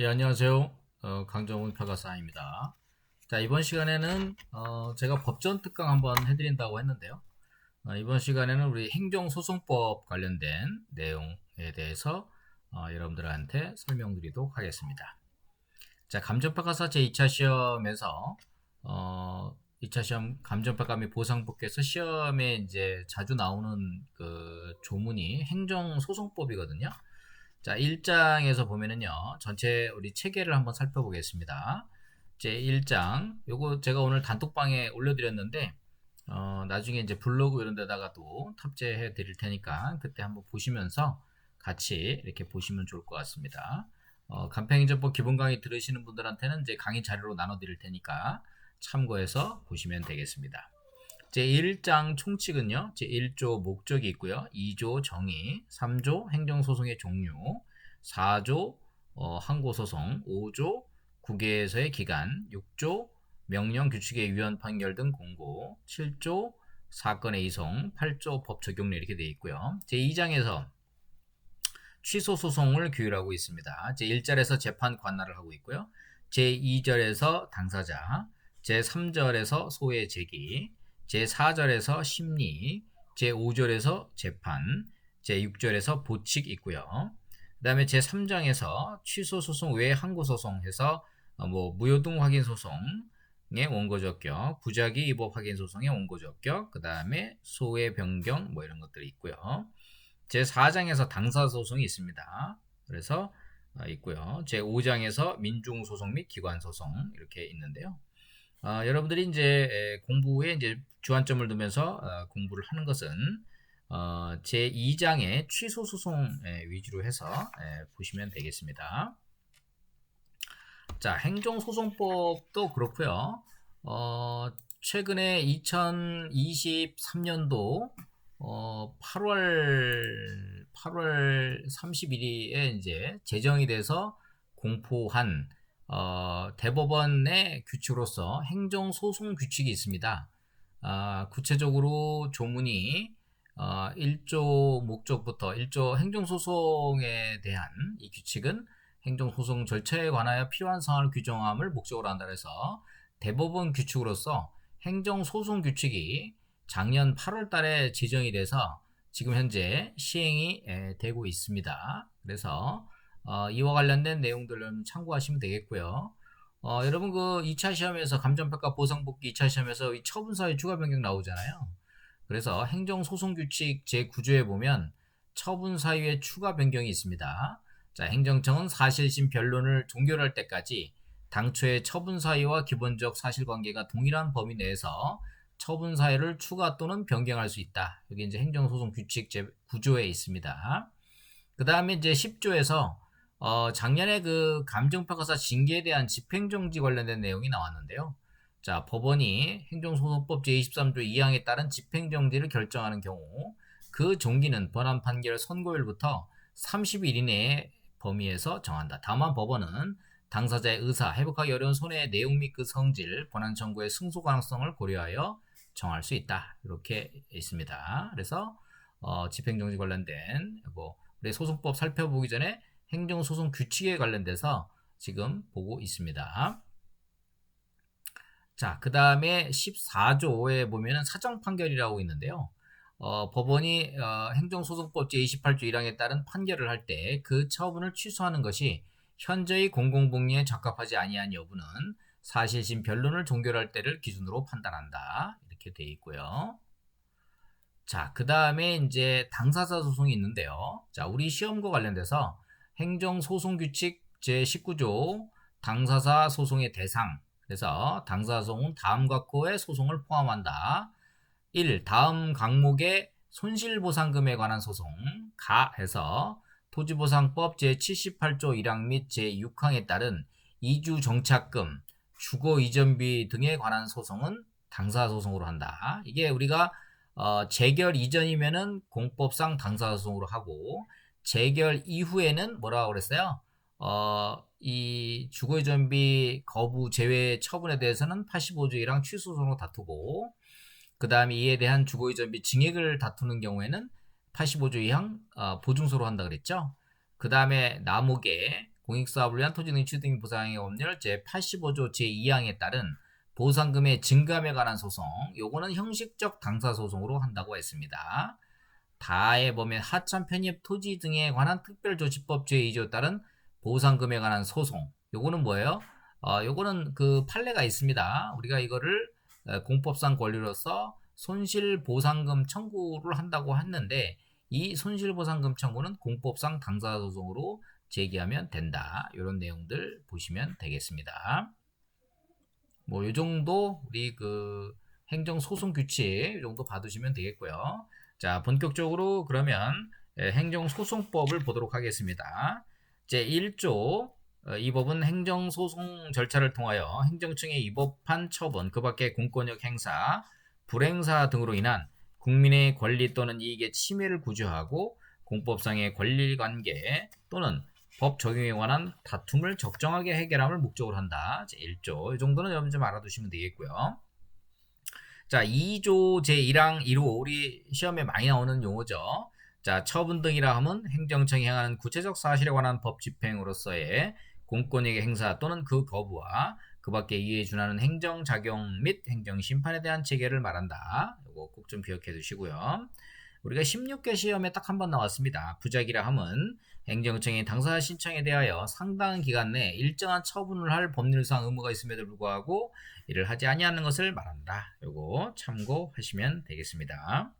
예, 안녕하세요. 어, 강정훈 평가사입니다. 자, 이번 시간에는 어, 제가 법전 특강 한번 해드린다고 했는데요. 어, 이번 시간에는 우리 행정소송법 관련된 내용에 대해서 어, 여러분들한테 설명드리도록 하겠습니다. 자, 감정평가사 제2차 시험에서 어, 2차 시험 감정평가 및 보상법께서 시험에 이제 자주 나오는 그 조문이 행정소송법이거든요. 자, 1장에서 보면은요, 전체 우리 체계를 한번 살펴보겠습니다. 제 1장, 요거 제가 오늘 단톡방에 올려드렸는데, 어, 나중에 이제 블로그 이런 데다가도 탑재해 드릴 테니까, 그때 한번 보시면서 같이 이렇게 보시면 좋을 것 같습니다. 어, 간편행정법 기본 강의 들으시는 분들한테는 이제 강의 자료로 나눠 드릴 테니까 참고해서 보시면 되겠습니다. 제1장 총칙은요. 제1조 목적이 있고요. 2조 정의, 3조 행정소송의 종류, 4조 어, 항고소송, 5조 국외에서의 기간, 6조 명령 규칙의 위헌 판결 등 공고, 7조 사건의 이송, 8조 법 적용례 이렇게 되어 있고요. 제2장에서 취소 소송을 규율하고 있습니다. 제1절에서 재판 관할을 하고 있고요. 제2절에서 당사자, 제3절에서 소외 제기, 제4절에서 심리, 제5절에서 재판, 제6절에서 보칙 있고요. 그 다음에 제3장에서 취소 소송 외 항고 소송해서 어, 뭐 무효등 확인 소송의 원고 적격, 부작위 위법 확인 소송의 원고 적격, 그 다음에 소외 변경 뭐 이런 것들이 있고요. 제4장에서 당사 소송이 있습니다. 그래서 어, 있고요. 제5장에서 민중 소송 및 기관 소송 이렇게 있는데요. 어, 여러분들이 이제 공부에 이제 주안점을 두면서 어, 공부를 하는 것은 어, 제 2장의 취소 소송 위주로 해서 에, 보시면 되겠습니다. 자, 행정소송법도 그렇고요. 어, 최근에 2023년도 어, 8월 8월 31일에 이제 제정이 돼서 공포한 어, 대법원의 규칙으로서 행정소송 규칙이 있습니다. 아, 구체적으로 조문이 어, 1조 목적부터 1조 행정소송에 대한 이 규칙은 행정소송 절차에 관하여 필요한 사항을 규정함을 목적으로 한다 해서 대법원 규칙으로서 행정소송 규칙이 작년 8월 달에 제정이 돼서 지금 현재 시행이 되고 있습니다. 그래서 어, 이와 관련된 내용들은 참고하시면 되겠고요. 어, 여러분 그 2차 시험에서 감정평가 보상복귀 2차 시험에서 이 처분사의 추가 변경 나오잖아요. 그래서 행정소송규칙 제9조에 보면 처분 사유의 추가 변경이 있습니다. 자, 행정청은 사실심 변론을 종결할 때까지 당초의 처분 사유와 기본적 사실관계가 동일한 범위 내에서 처분 사유를 추가 또는 변경할 수 있다. 여기 이제 행정소송 규칙 제9조에 있습니다. 그 다음에 이제 10조에서 어, 작년에 그 감정평가사 징계에 대한 집행정지 관련된 내용이 나왔는데요. 자, 법원이 행정소송법 제23조 2항에 따른 집행정지를 결정하는 경우 그 종기는 번안 판결 선고일부터 30일 이내의 범위에서 정한다. 다만 법원은 당사자의 의사, 회복하기 어려운 손해의 내용 및 그 성질, 번안 청구의 승소 가능성을 고려하여 정할 수 있다. 이렇게 있습니다. 그래서 어, 집행정지 관련된 뭐 우리 소송법 살펴보기 전에 행정소송 규칙에 관련돼서 지금 보고 있습니다. 자, 그 다음에 14조에 보면은 사정 판결이라고 있는데요. 어, 법원이 어, 행정소송법 제28조 1항에 따른 판결을 할 때 그 처분을 취소하는 것이 현저히 공공복리에 적합하지 아니한 여부는 사실심 변론을 종결할 때를 기준으로 판단한다. 이렇게 되어 있고요. 자, 그 다음에 이제 당사자 소송이 있는데요. 자, 우리 시험과 관련돼서 행정소송규칙 제19조 당사자 소송의 대상 그래서 당사자 소송은 다음과 거의 소송을 포함한다. 1. 다음 강목의 손실보상금에 관한 소송 가 해서 토지보상법 제78조 1항 및 제6항에 따른 이주 정착금, 주거 이전비 등에 관한 소송은 당사자 소송으로 한다. 이게 우리가 어, 재결 이전이면은 공법상 당사자 소송으로 하고 재결 이후에는 뭐라고 그랬어요? 어, 이 주거이전비 거부 제외 처분에 대해서는 85조이랑 취소소송으로 다투고 그 다음에 이에 대한 주거이전비 증액을 다투는 경우에는 85조 이항 어, 보증소로 한다 그랬죠. 그 다음에 남욱의 공익사업을 위한 토지 등 취득 및 보상의 법률 제85조 제2항에 따른 보상금의 증감에 관한 소송, 요거는 형식적 당사소송으로 한다고 했습니다. 다에 보면 하천 편입 토지 등에 관한 특별조치법 제2조에 따른 보상금에 관한 소송, 요거는 뭐예요? 어, 요거는 그 판례가 있습니다. 우리가 이거를 공법상 권리로서 손실보상금 청구를 한다고 했는데 이 손실보상금 청구는 공법상 당사소송으로 제기하면 된다. 이런 내용들 보시면 되겠습니다. 뭐, 요 정도 우리 그 행정소송 규칙 이 정도 받으시면 되겠고요. 자, 본격적으로 그러면 행정소송법을 보도록 하겠습니다. 제 1조 어, 이 법은 행정소송 절차를 통하여 행정청에 위법한 처분, 그 밖에 공권력 행사, 불행사 등으로 인한 국민의 권리 또는 이익의 침해를 구제하고 공법상의 권리 관계 또는 법 적용에 관한 다툼을 적정하게 해결함을 목적으로 한다. 제 1조. 이 정도는 여러분 좀 알아두시면 되겠고요. 자, 2조 제1항 1호 우리 시험에 많이 나오는 용어죠. 자, 처분 등이라 하면 행정청이 행하는 구체적 사실에 관한 법 집행으로서의 공권력의 행사 또는 그 거부와 그 밖에 이에 준하는 행정 작용 및 행정 심판에 대한 체계를 말한다. 이거 꼭 좀 기억해 두시고요. 우리가 16개 시험에 딱 한 번 나왔습니다. 부작이라 함은 행정청이 당사 신청에 대하여 상당한 기간 내 일정한 처분을 할 법률상 의무가 있음에도 불구하고 이를 하지 아니하는 것을 말한다. 요거 참고하시면 되겠습니다.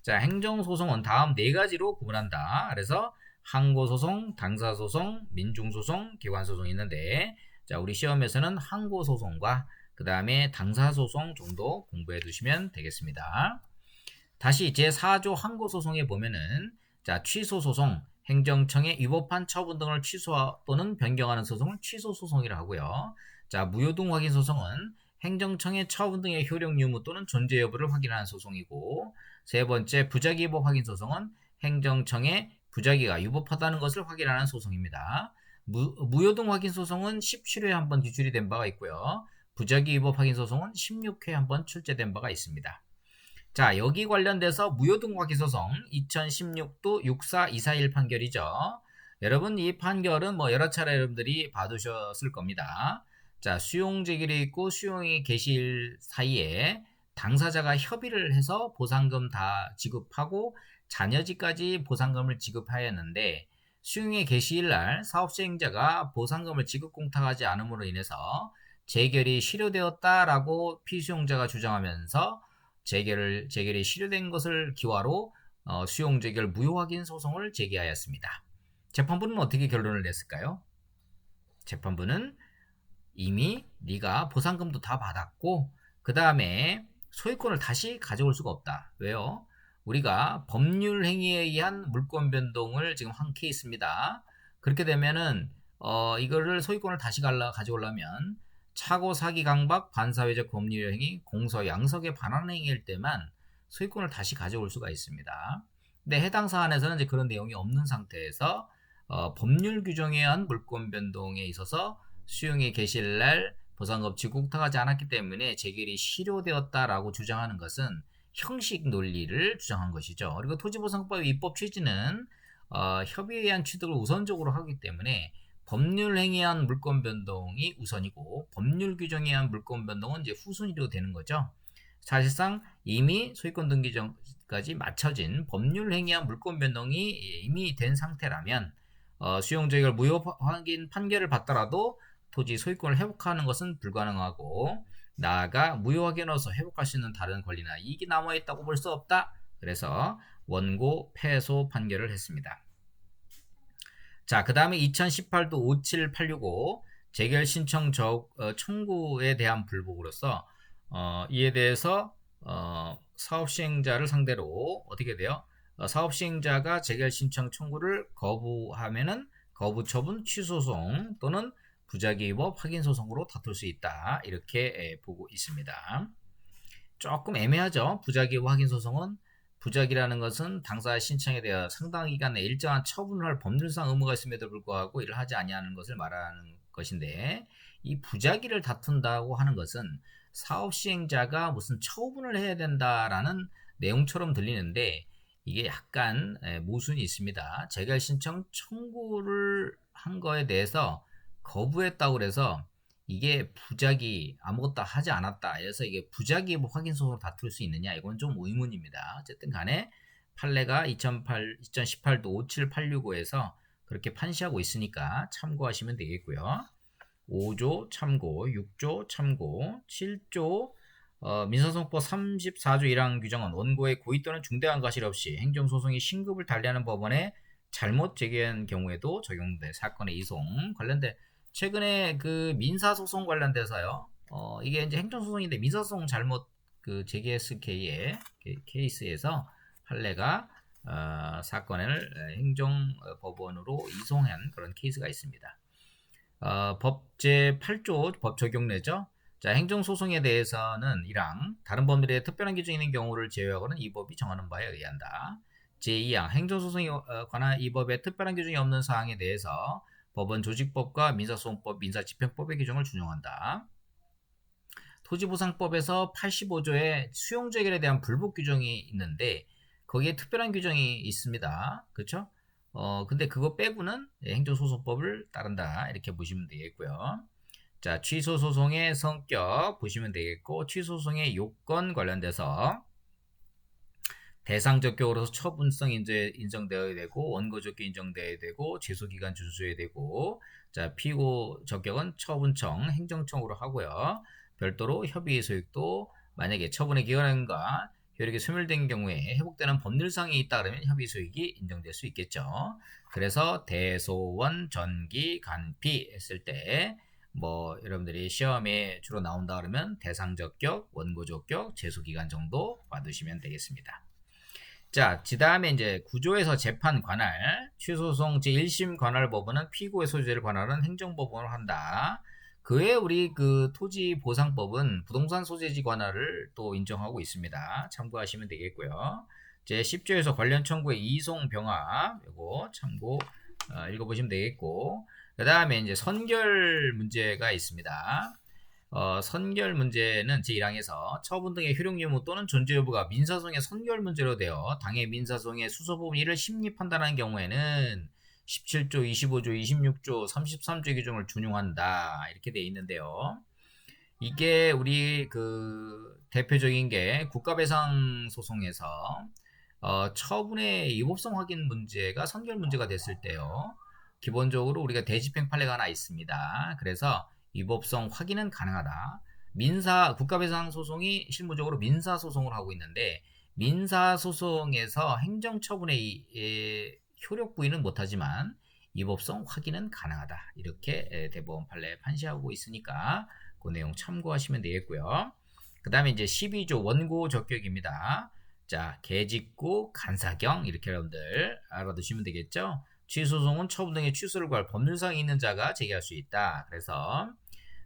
자, 행정소송은 다음 네 가지로 구분한다. 그래서 항고소송, 당사소송, 민중소송, 기관소송이 있는데 자, 우리 시험에서는 항고소송과 그 다음에 당사소송 정도 공부해 두시면 되겠습니다. 다시 제4조 항고소송에 보면은 자, 취소소송, 행정청의 위법한 처분 등을 취소 또는 변경하는 소송을 취소 소송이라 하고요. 자, 무효등 확인 소송은 행정청의 처분 등의 효력 유무 또는 존재 여부를 확인하는 소송이고 세 번째 부작위법 확인 소송은 행정청의 부작위가 유법하다는 것을 확인하는 소송입니다. 무, 무효등 확인 소송은 17회에 한번 기출이 된 바가 있고요. 부작위 위법 확인 소송은 16회에 한번 출제된 바가 있습니다. 자, 여기 관련돼서 무효등 확인 소송 2016도 64241 판결이죠. 여러분 이 판결은 뭐 여러 차례 여러분들이 받으셨을 겁니다. 자, 수용 제기를 있고 수용이 개시일 사이에 당사자가 협의를 해서 보상금 다 지급하고 자녀지까지 보상금을 지급하였는데 수용의 개시일 날 사업 시행자가 보상금을 지급 공탁하지 않음으로 인해서 재결이 실효되었다라고 피수용자가 주장하면서 재결을 재결이 실효된 것을 기화로 어, 수용 재결 무효 확인 소송을 제기하였습니다. 재판부는 어떻게 결론을 냈을까요? 재판부는 이미 네가 보상금도 다 받았고 그 다음에 소유권을 다시 가져올 수가 없다. 왜요? 우리가 법률 행위에 의한 물권 변동을 지금 한 케이스입니다. 그렇게 되면은 어, 이거를 소유권을 다시 갈라 가져오려면 차고 사기 강박 반사회적 법률 행위 공소 양석에 반하는 행위일 때만 소유권을 다시 가져올 수가 있습니다. 근데 해당 사안에서는 이제 그런 내용이 없는 상태에서 어, 법률 규정에 의한 물권 변동에 있어서 수용의 개시일 날 보상금 지국탁하지 않았기 때문에 재결이 실효되었다라고 주장하는 것은 형식 논리를 주장한 것이죠. 그리고 토지보상법의 입법 취지는 어, 협의에 의한 취득을 우선적으로 하기 때문에 법률 행위에 의한 물권 변동이 우선이고 법률 규정에 의한 물권 변동은 이제 후순위로 되는 거죠. 사실상 이미 소유권 등기 전까지 맞춰진 법률 행위에 의한 물권 변동이 이미 된 상태라면 어, 수용자결 무효 확인 판결을 받더라도 토지 소유권을 회복하는 것은 불가능하고 나아가 무효하게넣어서 회복할 수 있는 다른 권리나 이익이 남아 있다고 볼 수 없다. 그래서 원고 패소 판결을 했습니다. 자, 그 다음에 2018도 57865 재결 신청 저, 어, 청구에 대한 불복으로서 어, 이에 대해서 어, 사업 시행자를 상대로 어떻게 돼요? 어, 사업 시행자가 재결 신청 청구를 거부하면은 거부 처분 취소송 또는 부작위 위법 확인 소송으로 다툴 수 있다. 이렇게 보고 있습니다. 조금 애매하죠. 부작위 확인 소송은 부작이라는 것은 당사의 신청에 대해 상당 기간 내 일정한 처분을 할 법률상 의무가 있음에도 불구하고 이를 하지 아니하는 것을 말하는 것인데 이 부작위를 다툰다고 하는 것은 사업 시행자가 무슨 처분을 해야 된다라는 내용처럼 들리는데 이게 약간 모순이 있습니다. 재결 신청 청구를 한 거에 대해서 거부했다고 그래서 이게 부작위 아무것도 하지 않았다. 그래서 이게 부작위 확인 소송을 다툴 수 있느냐 이건 좀 의문입니다. 어쨌든 간에 판례가 2008, 2018도 57865에서 그렇게 판시하고 있으니까 참고하시면 되겠고요. 5조 참고, 6조 참고, 7조 어, 민사소송법 34조 1항 규정은 원고의 고의 또는 중대한 과실 없이 행정소송이 신급을 달리하는 법원에 잘못 제기한 경우에도 적용돼 사건의 이송 관련된 최근에 그 민사소송 관련돼서요. 어, 이게 이제 행정소송인데 민사소송 잘못 그 제기했을 케이에 케이스에서 판례가 어, 사건을 행정법원으로 이송한 그런 케이스가 있습니다. 어, 법제 8조 법 적용례죠. 자, 행정소송에 대해서는 이랑 다른 법률에 특별한 규정이 있는 경우를 제외하고는 이 법이 정하는 바에 의한다. 제2항 행정소송에 관한 이 법에 특별한 규정이 없는 사항에 대해서 법원 조직법과 민사소송법, 민사집행법의 규정을 준용한다. 토지보상법에서 85조에 수용재결에 대한 불복 규정이 있는데 거기에 특별한 규정이 있습니다. 그렇죠? 어, 근데 그거 빼고는 행정소송법을 따른다. 이렇게 보시면 되겠고요. 자, 취소소송의 성격 보시면 되겠고, 취소소송의 요건 관련돼서 대상적격으로서 처분성 인제, 인정되어야 되고, 원고적격 인정되어야 되고, 제소기간 준수해야 되고, 자, 피고 적격은 처분청, 행정청으로 하고요. 별도로 협의 소익도 만약에 처분의 기간과 효력이 소멸된 경우에 회복되는 법률상이 있다 그러면 협의 소익이 인정될 수 있겠죠. 그래서 대소원 전기 간피 했을 때 뭐 여러분들이 시험에 주로 나온다 그러면 대상적격, 원고적격, 제소기간 정도 받으시면 되겠습니다. 자, 그 다음에 이제 구조에서 재판 관할, 취소송 제1심 관할 법원은 피고의 소유자를 관할하는 행정법원을 한다. 그외 우리 그 토지 보상법은 부동산 소재지 관할을 또 인정하고 있습니다. 참고하시면 되겠고요. 제 10조에서 관련 청구의 이송 병합 이거 참고 어, 읽어보시면 되겠고 그 다음에 이제 선결 문제가 있습니다. 어, 선결 문제는 제1항에서 처분 등의 효력 유무 또는 존재 여부가 민사소송의 선결 문제로 되어 당해 민사소송의 수소 부분 1을 심리 판단하는 경우에는 17조, 25조, 26조, 33조 규정을 준용한다. 이렇게 돼 있는데요. 이게 우리 그 대표적인 게 국가배상 소송에서 어, 처분의 위법성 확인 문제가 선결 문제가 됐을 때요. 기본적으로 우리가 대집행 판례가 하나 있습니다. 그래서 위법성 확인은 가능하다. 민사 국가배상 소송이 실무적으로 민사 소송을 하고 있는데 민사 소송에서 행정 처분의 효력 부인은 못하지만 위법성 확인은 가능하다. 이렇게 대법원 판례 판시하고 있으니까 그 내용 참고하시면 되겠고요. 그 다음에 이제 12조 원고 적격입니다. 자, 개직구, 간사경 이렇게 여러분들 알아두시면 되겠죠. 취소송은 처분 등의 취소를 구할 법률상이 있는 자가 제기할 수 있다. 그래서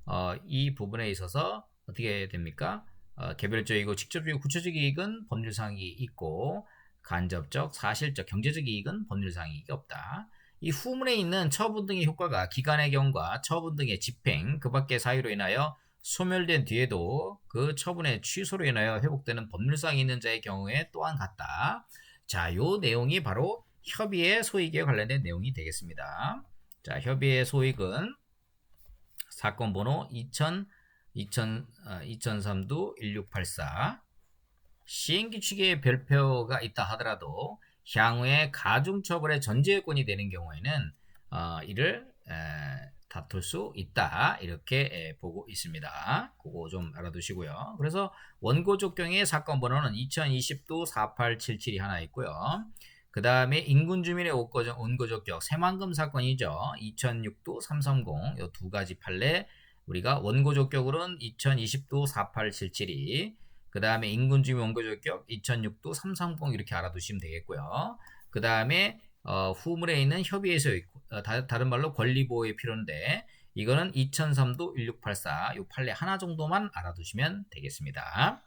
어, 이 부분에 있어서 어떻게 됩니까? 어, 개별적이고 직접적이고 구체적 이익은 법률상이 있고 간접적, 사실적, 경제적 이익은 법률상 이익이 없다. 이 후문에 있는 처분 등의 효과가 기간의 경과, 처분 등의 집행, 그 밖의 사유로 인하여 소멸된 뒤에도 그 처분의 취소로 인하여 회복되는 법률상이 있는 자의 경우에 또한 같다. 자, 요 내용이 바로 협의의 소익에 관련된 내용이 되겠습니다. 자, 협의의 소익은 사건 번호 2000, 2000, 어, 2003도 1684 시행기 취계의 별표가 있다 하더라도 향후에 가중처벌의 전제권이 되는 경우에는 어, 이를 에, 다툴 수 있다 이렇게 에, 보고 있습니다. 그거 좀 알아두시고요. 그래서 원고적경의 사건 번호는 2020도 4877이 하나 있고요. 그 다음에 인근 주민의 원고적격 새만금 사건이죠. 2006도 330 이 두 가지 판례 우리가 원고적격으로는 2020도 4877이 그 다음에 인근주민 원고적격 2006도 330 이렇게 알아두시면 되겠고요. 그 다음에 어, 후물에 있는 협의에서 어, 다, 른 말로 권리보호의 필요인데 이거는 2003도 1684요 판례 하나 정도만 알아두시면 되겠습니다.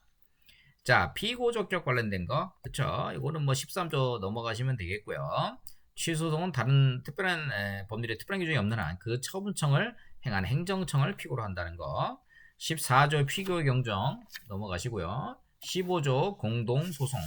자, 피고적격 관련된 거, 그쵸? 이거는 뭐 13조 넘어가시면 되겠고요. 취소송은 다른 특별한 에, 법률에 특별한 규정이 없는 한 그 처분청을 행한 행정청을 피고로 한다는 거. 14조 피고 경정 넘어가시고요. 15조 공동소송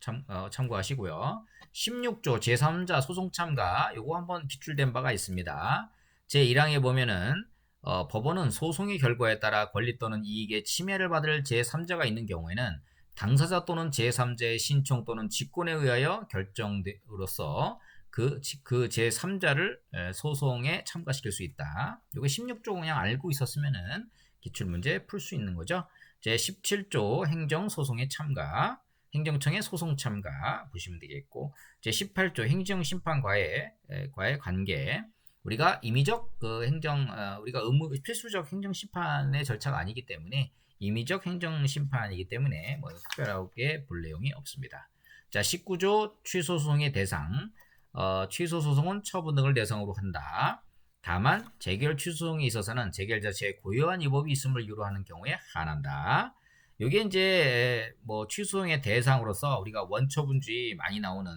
참, 어, 참고하시고요. 16조 제3자 소송 참가 요거 한번 기출된 바가 있습니다. 제1항에 보면은 어, 법원은 소송의 결과에 따라 권리 또는 이익의 침해를 받을 제3자가 있는 경우에는 당사자 또는 제3자의 신청 또는 직권에 의하여 결정으로서 그, 그 제3자를 소송에 참가시킬 수 있다. 이거 16조 그냥 알고 있었으면은 기출문제 풀 수 있는 거죠. 제17조 행정소송에 참가, 행정청의 소송 참가 보시면 되겠고, 제18조 행정심판과의 과의 관계, 우리가 임의적 그 행정, 어, 우리가 의무, 필수적 행정 심판의 절차가 아니기 때문에 임의적 행정 심판이기 때문에 뭐 특별하게 볼 내용이 없습니다. 자, 19조 취소 소송의 대상, 어, 취소 소송은 처분 등을 대상으로 한다. 다만 재결 취소송에 있어서는 재결 자체에 고유한 위법이 있음을 이유로 하는 경우에 한한다. 이게 이제 뭐 취소송의 대상으로서 우리가 원처분주의 많이 나오는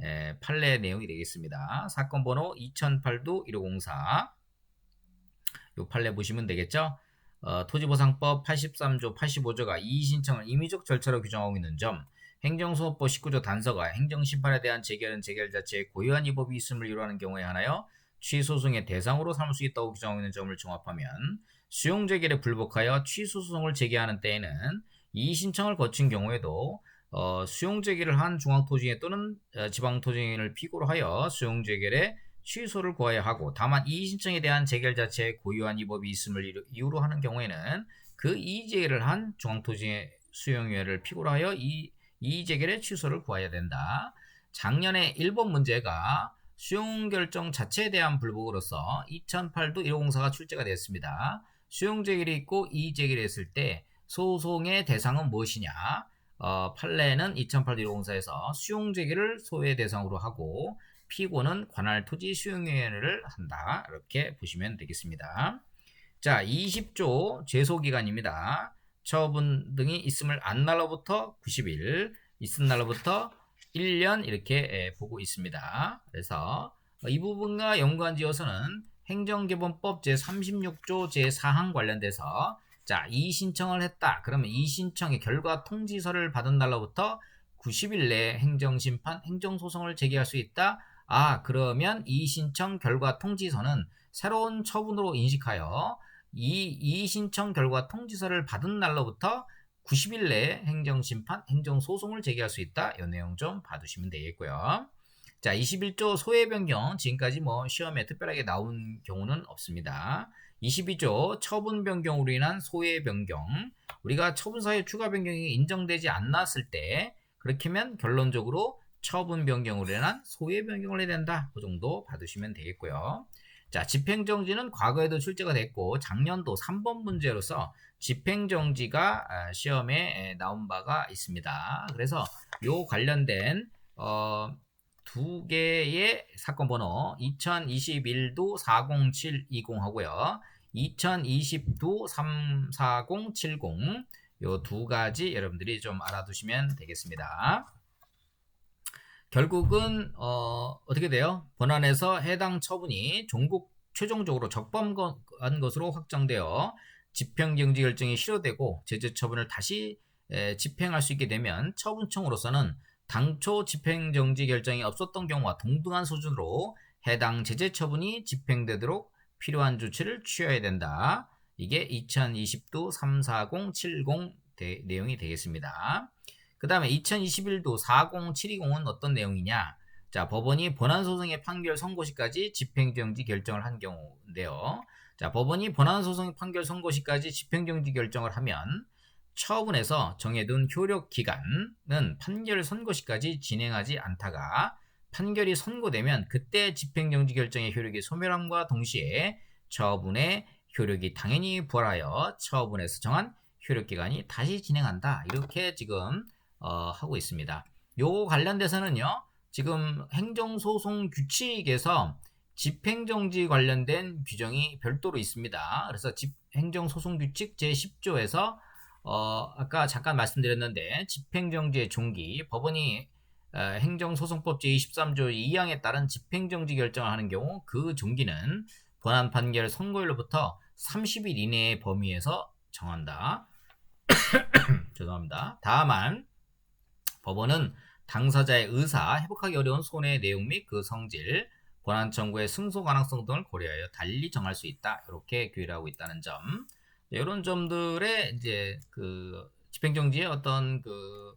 에, 판례 내용이 되겠습니다. 사건 번호 2008도 1504. 요 판례 보시면 되겠죠? 어, 토지보상법 83조 85조가 이의신청을 임의적 절차로 규정하고 있는 점, 행정소업법 19조 단서가 행정심판에 대한 재결은 재결 자체에 고유한 위법이 있음을 이유하는 경우에 하나여 취소소송의 대상으로 삼을 수 있다고 규정하고 있는 점을 종합하면 수용재결에 불복하여 취소소송을 제기하는 때에는 이의신청을 거친 경우에도 어, 수용재결을 한 중앙토지인 또는 어, 지방토지인을 피고로 하여 수용재결에 취소를 구하여야 하고 다만 이의신청에 대한 재결 자체에 고유한 위법이 있음을 이유로 하는 경우에는 그 이의제결을 한 중앙토지의 수용위원회를 피고로 하여 이 이의제결의 취소를 구해야 된다. 작년에 1번 문제가 수용 결정 자체에 대한 불복으로서 2008도 154가 출제가 됐습니다. 수용 제결이 있고 이의 제결이 했을 때 소송의 대상은 무엇이냐? 어, 판례는 2008도 154에서 수용 제결을 소의 대상으로 하고 피고는 관할 토지 수용위원회를 한다. 이렇게 보시면 되겠습니다. 자, 20조 제소기간입니다. 처분 등이 있음을 안 날로부터 90일, 있은 날로부터 1년 이렇게 보고 있습니다. 그래서 이 부분과 연관지어서는 행정개범법 제36조 제4항 관련돼서 자, 이 신청을 했다. 그러면 이 신청의 결과 통지서를 받은 날로부터 90일 내에 행정심판, 행정소송을 제기할 수 있다. 아, 그러면 이 신청 결과 통지서는 새로운 처분으로 인식하여 이, 이 신청 결과 통지서를 받은 날로부터 90일 내에 행정심판, 행정소송을 제기할 수 있다. 이 내용 좀 봐두시면 되겠고요. 자, 21조 소외 변경 지금까지 뭐 시험에 특별하게 나온 경우는 없습니다. 22조 처분 변경으로 인한 소외 변경 우리가 처분사의 추가 변경이 인정되지 않았을 때 그렇게 하면 결론적으로 처분 변경으로 인한 소외 변경을 해야 된다. 그 정도 받으시면 되겠고요. 자, 집행정지는 과거에도 출제가 됐고 작년도 3번 문제로서 집행정지가 아, 시험에 나온 바가 있습니다. 그래서 요 관련된 어, 두 개의 사건 번호 2021도 40720 하고요. 2020도 34070 요 두 가지 여러분들이 좀 알아두시면 되겠습니다. 결국은 어, 떻게 돼요? 본안에서 해당 처분이 종국 최종적으로 적법한 것으로 확정되어 집행정지 결정이 실효되고 제재 처분을 다시 에, 집행할 수 있게 되면 처분청으로서는 당초 집행정지 결정이 없었던 경우와 동등한 수준으로 해당 제재 처분이 집행되도록 필요한 조치를 취해야 된다. 이게 2020도 34070 대, 내용이 되겠습니다. 그 다음에 2021도 40720은 어떤 내용이냐? 자, 법원이 본안소송의 판결 선고시까지 집행정지 결정을 한 경우인데요. 자, 법원이 본안소송의 판결 선고시까지 집행정지 결정을 하면 처분에서 정해둔 효력 기간은 판결 선고 시까지 진행하지 않다가 판결이 선고되면 그때 집행정지 결정의 효력이 소멸함과 동시에 처분의 효력이 당연히 부활하여 처분에서 정한 효력 기간이 다시 진행한다. 이렇게 지금 어, 하고 있습니다. 요 관련돼서는요. 지금 행정소송 규칙에서 집행정지 관련된 규정이 별도로 있습니다. 그래서 집 행정소송 규칙 제10조에서 어, 아까 잠깐 말씀드렸는데 집행정지의 종기 법원이 어, 행정소송법 제23조 2항에 따른 집행정지 결정을 하는 경우 그 종기는 본안 판결 선고일로부터 30일 이내의 범위에서 정한다. 죄송합니다. 다만 법원은 당사자의 의사, 회복하기 어려운 손해의 내용 및 그 성질, 권한 청구의 승소 가능성 등을 고려하여 달리 정할 수 있다. 이렇게 규율하고 있다는 점. 이런 점들의 이제 그 집행정지의 어떤 그,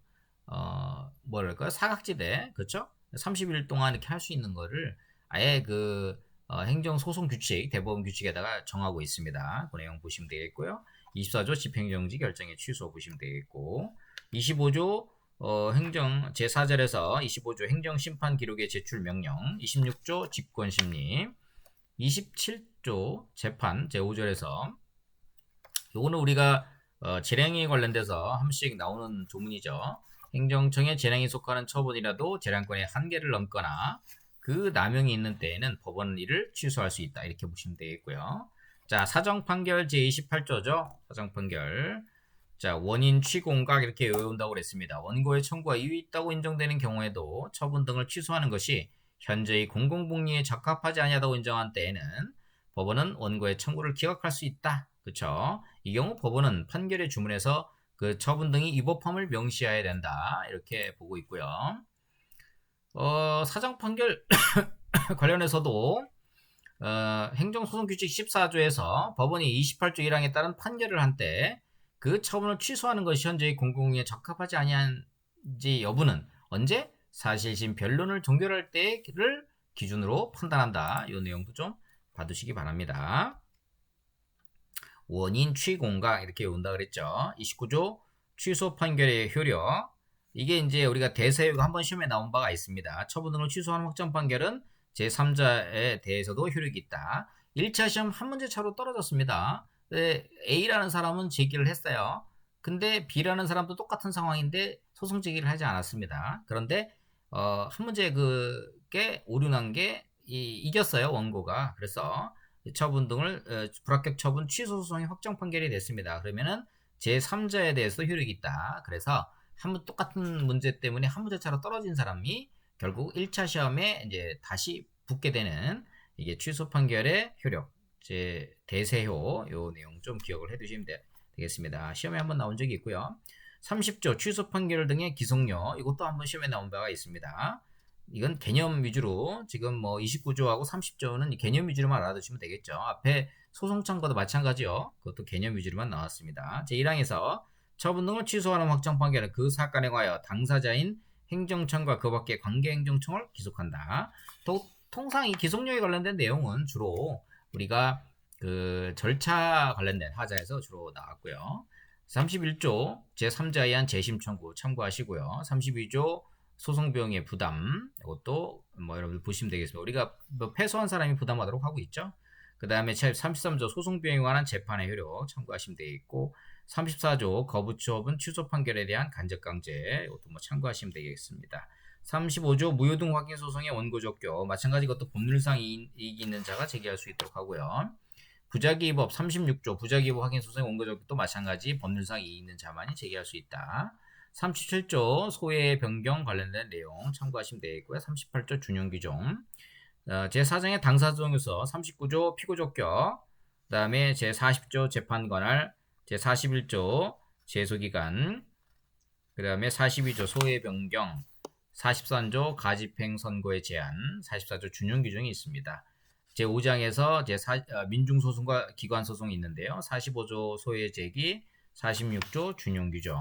어, 뭐랄까요? 사각지대, 그쵸? 30일 동안 이렇게 할 수 있는 거를 아예 그, 어, 행정소송 규칙, 대법원 규칙에다가 정하고 있습니다. 그 내용 보시면 되겠고요. 24조 집행정지 결정의 취소 보시면 되겠고, 25조 어, 행정 제4절에서 25조 행정심판 기록의 제출 명령, 26조 집권심리, 27조 재판 제5절에서 요거는 우리가 어, 재량에 관련돼서 한 번씩 나오는 조문이죠. 행정청의 재량에 속하는 처분이라도 재량권의 한계를 넘거나 그 남용이 있는 때에는 법원은 이를 취소할 수 있다. 이렇게 보시면 되겠고요. 자, 사정 판결 제28조죠. 사정 판결. 자, 원인 취공각 이렇게 외운다고 그랬습니다. 원고의 청구가 이유 있다고 인정되는 경우에도 처분 등을 취소하는 것이 현재의 공공복리에 적합하지 아니하다고 인정한 때에는 법원은 원고의 청구를 기각할 수 있다. 그쵸? 이 경우 법원은 판결의 주문에서 그 처분 등이 위법함을 명시해야 된다. 이렇게 보고 있고요. 어, 사정 판결 관련해서도 어, 행정소송규칙 14조에서 법원이 28조 1항에 따른 판결을 한 때 그 처분을 취소하는 것이 현재의 공공에 적합하지 아니한지 여부는 언제 사실심 변론을 종결할 때를 기준으로 판단한다. 이 내용도 좀 봐두시기 바랍니다. 원인 취공각 이렇게 온다 그랬죠. 29조 취소 판결의 효력 이게 이제 우리가 대세유가 한 번 시험에 나온 바가 있습니다. 처분 등을 취소하는 확정 판결은 제3자에 대해서도 효력이 있다. 1차 시험 한 문제 차로 떨어졌습니다. A라는 사람은 제기를 했어요. 근데 B라는 사람도 똑같은 상황인데 소송 제기를 하지 않았습니다. 그런데 어, 한 문제 그게 오류 난 게 이, 이겼어요 원고가. 그래서 처분 등을 어, 불합격 처분 취소 소송이 확정 판결이 됐습니다. 그러면은 제3자에 대해서 효력이 있다. 그래서 한번 똑같은 문제 때문에 한 문제 차로 떨어진 사람이 결국 1차 시험에 이제 다시 붙게 되는 이게 취소 판결의 효력, 제 대세효 요 내용 좀 기억을 해 두시면 되겠습니다. 시험에 한번 나온 적이 있고요. 30조 취소 판결 등의 기속료 이것도 한번 시험에 나온 바가 있습니다. 이건 개념 위주로 지금 뭐 29조하고 30조는 개념 위주로만 알아두시면 되겠죠. 앞에 소송 청구도 마찬가지요. 그것도 개념 위주로만 나왔습니다. 제1항에서 처분 등을 취소하는 확정 판결은 그 사건에 관하여 당사자인 행정청과 그 밖의 관계행정청을 기속한다. 또 통상 이 기속력에 관련된 내용은 주로 우리가 그 절차 관련된 하자에서 주로 나왔고요. 31조 제3자에 의한 재심 청구 참고하시고요. 32조 소송 비용의 부담 이것도 뭐 여러분들 보시면 되겠습니다. 우리가 뭐 패소한 사람이 부담하도록 하고 있죠. 그 다음에 33조 소송 비용에 관한 재판의 효력 참고하시면 되겠고 34조 거부 취업은 취소 판결에 대한 간접 강제 이것도 뭐 참고하시면 되겠습니다. 35조 무효등 확인 소송의 원고 적교 마찬가지 것도 법률상 이익이 있는 자가 제기할 수 있도록 하고요. 부작위법 36조 부작위법 확인 소송의 원고 적교도 마찬가지 법률상 이익 있는 자만이 제기할 수 있다. 37조 소외 변경 관련된 내용 참고하시면 되겠고요. 38조 준용 규정 어, 제4장의 당사조정에서 39조 피고 적격 그 다음에 제40조 재판 관할 제41조 제소 기간, 그 다음에 42조 소외 변경, 43조 가집행 선고의 제한, 44조 준용 규정이 있습니다. 제5장에서 제4, 어, 민중소송과 기관소송이 있는데요. 45조 소외 제기, 46조 준용 규정,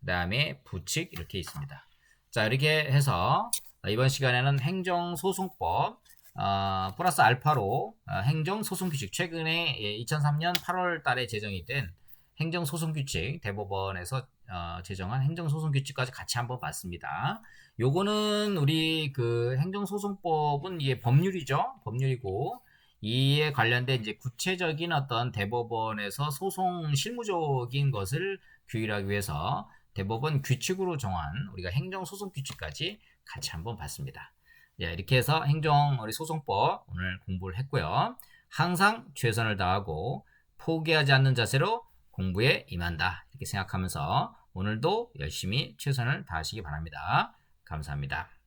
그 다음에 부칙 이렇게 있습니다. 자 이렇게 해서 이번 시간에는 행정소송법 어, 플러스 알파로 어, 행정소송규칙 최근에 2003년 8월 달에 제정이 된 행정소송규칙 대법원에서 어, 제정한 행정소송규칙까지 같이 한번 봤습니다. 요거는 우리 그 행정소송법은 이게 법률이죠. 법률이고 이에 관련된 이제 구체적인 어떤 대법원에서 소송 실무적인 것을 규율하기 위해서 대법원 규칙으로 정한 우리가 행정소송 규칙까지 같이 한번 봤습니다. 예, 이렇게 해서 행정 우리 소송법 오늘 공부를 했고요. 항상 최선을 다하고 포기하지 않는 자세로 공부에 임한다. 이렇게 생각하면서 오늘도 열심히 최선을 다하시기 바랍니다. 감사합니다.